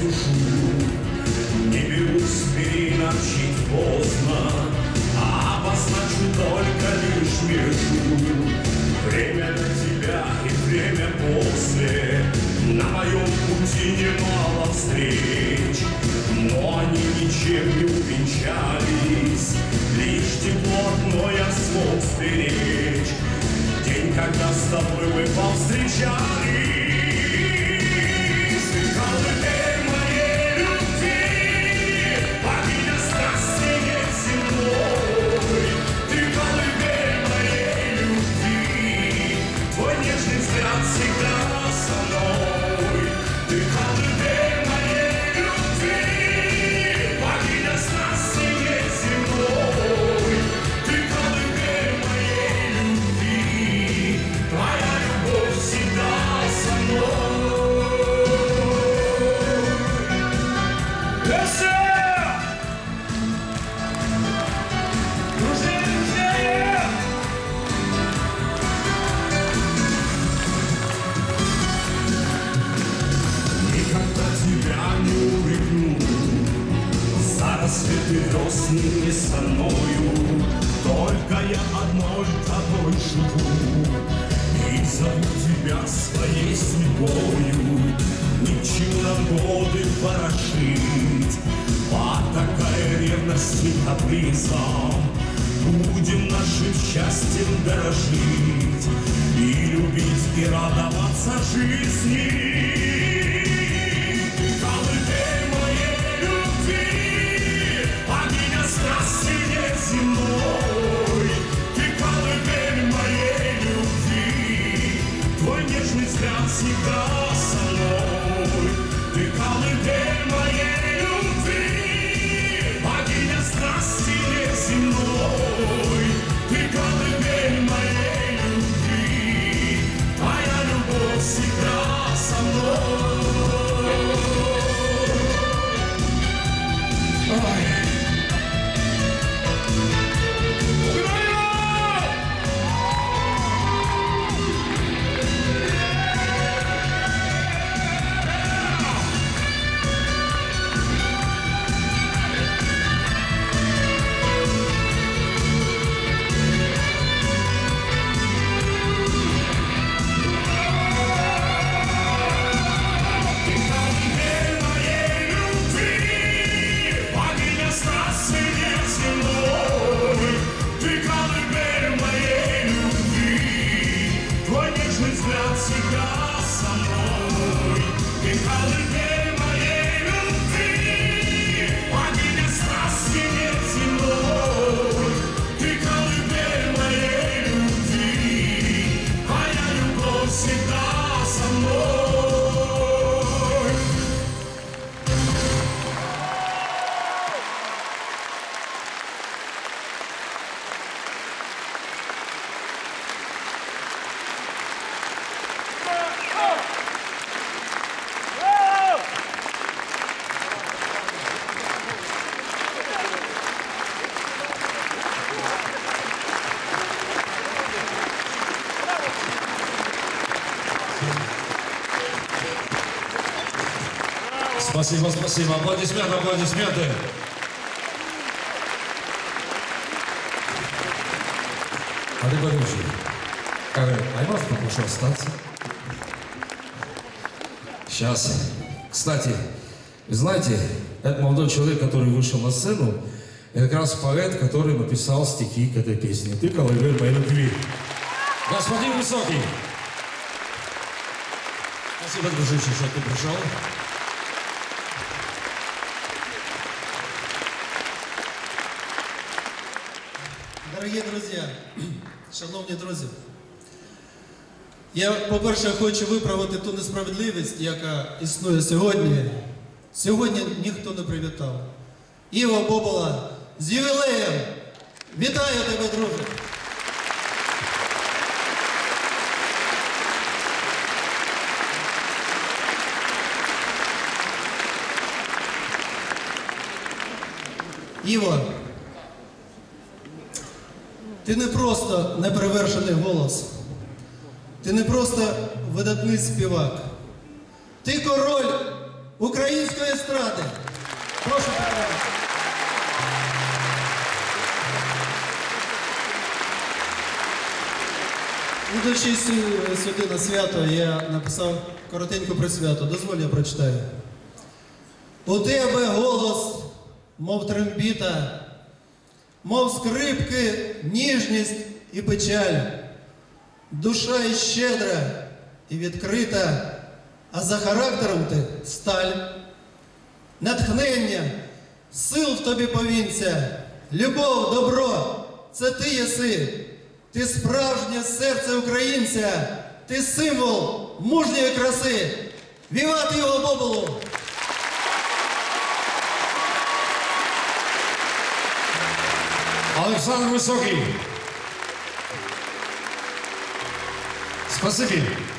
сушу, не берусь переначить поздно, а обозначу только лишь между. Время для тебя и время после, на моем пути немало встреч, но они ничем не увенчались, лишь тепло одно я смог сберечь. День, когда с тобой мы повстречались, весны не со мною. Только я одной тобой живу И зову тебя своей судьбою. Ничего нам годы порошить А такая ревность и капризом. Будем нашим счастьем дорожить И любить, и радоваться жизни всегда со мной. Ты колыбель Спасибо, спасибо. Аплодисменты, аплодисменты. Олег Владимирович, Карен, а я вас попрошу остаться? Сейчас. Кстати, вы знаете, этот молодой человек, который вышел на сцену, это как раз поэт, который написал стихи к этой песне. Ты, колыбель моей любви. Господин Высокий. Спасибо, дружище, что ты пришел. Дорогі друзі, шановні друзі, я, по-перше, хочу виправити ту несправедливість, яка існує сьогодні. Сьогодні ніхто не привітав. Іва Бобола з ювілеєм! Вітаю тебе, друже! Іво, ти не просто неперевершений голос. Ти не просто видатний співак. Ти король української естради. Прошу підтримати. Ідучи сюди на свято, я написав коротеньку про свято. Дозволь, я прочитаю. У тебе голос, мов трембіта, мов скрипки, ніжність і печаль. Душа і щедра і відкрита, а за характером ти сталь. Натхнення, сил в тобі повінця, любов, добро це ти єси. Ти справжнє серце українця, ти символ мужньої краси. Вівати його боболу! Александр Высокий. Спасибо.